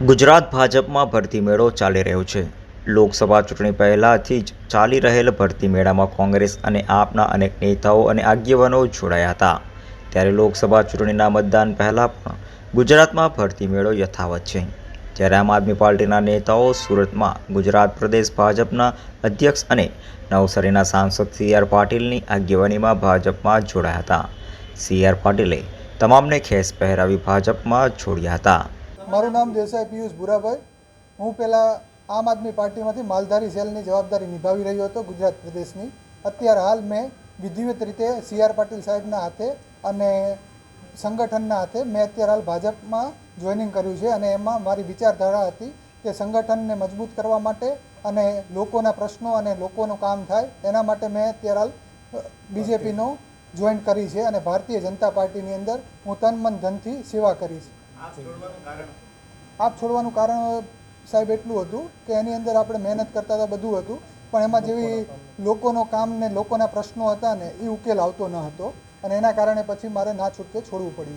ગુજરાત ભાજપમાં ભરતી મેળો ચાલી રહ્યો છે. લોકસભા ચૂંટણી પહેલાથી જ ચાલી રહેલ ભરતી મેળામાં કોંગ્રેસ અને આપના અનેક નેતાઓ અને આગેવાનો જોડાયા હતા. ત્યારે લોકસભા ચૂંટણીના મતદાન પહેલાં પણ ગુજરાતમાં ભરતી મેળો યથાવત છે. જ્યારે આમ આદમી પાર્ટીના નેતાઓ સુરતમાં, ગુજરાત પ્રદેશ ભાજપના અધ્યક્ષ અને નવસારીના સાંસદ સી આર પાટીલની આગેવાનીમાં ભાજપમાં જોડાયા હતા. સી આર પાટીલે તમામને ખેસ પહેરાવી ભાજપમાં જોડ્યા હતા. મારું નામ દેસાઈ પિયુષ ભૂરાભાઈ. હું પહેલાં આમ આદમી પાર્ટીમાંથી માલધારી સેલની જવાબદારી નિભાવી રહ્યો હતો ગુજરાત પ્રદેશની. અત્યારે હાલ મેં વિધિવત રીતે સી આર પાટીલ સાહેબના હાથે અને સંગઠનના હાથે મેં અત્યારે હાલ ભાજપમાં જોઈનિંગ કર્યું છે અને એમાં મારી વિચારધારા હતી કે સંગઠનને મજબૂત કરવા માટે અને લોકોના પ્રશ્નો અને લોકોનું કામ થાય એના માટે મેં અત્યારે હાલ બીજેપીનો જોઈન કરી છે અને ભારતીય જનતા પાર્ટીની અંદર હું તન મન ધનથી સેવા કરીશ. આપ છોડવાનું કારણ? સાહેબ એટલું હતું કે એની અંદર આપણે મહેનત કરતા હતા બધું હતું. પણ એમાં જેવી લોકોનો કામ ને લોકોના પ્રશ્નો હતા ને એ ઉકેલ આવતો ન હતો. અને એના કારણે પછી મારે ના છૂટકે છોડવું પડ્યું.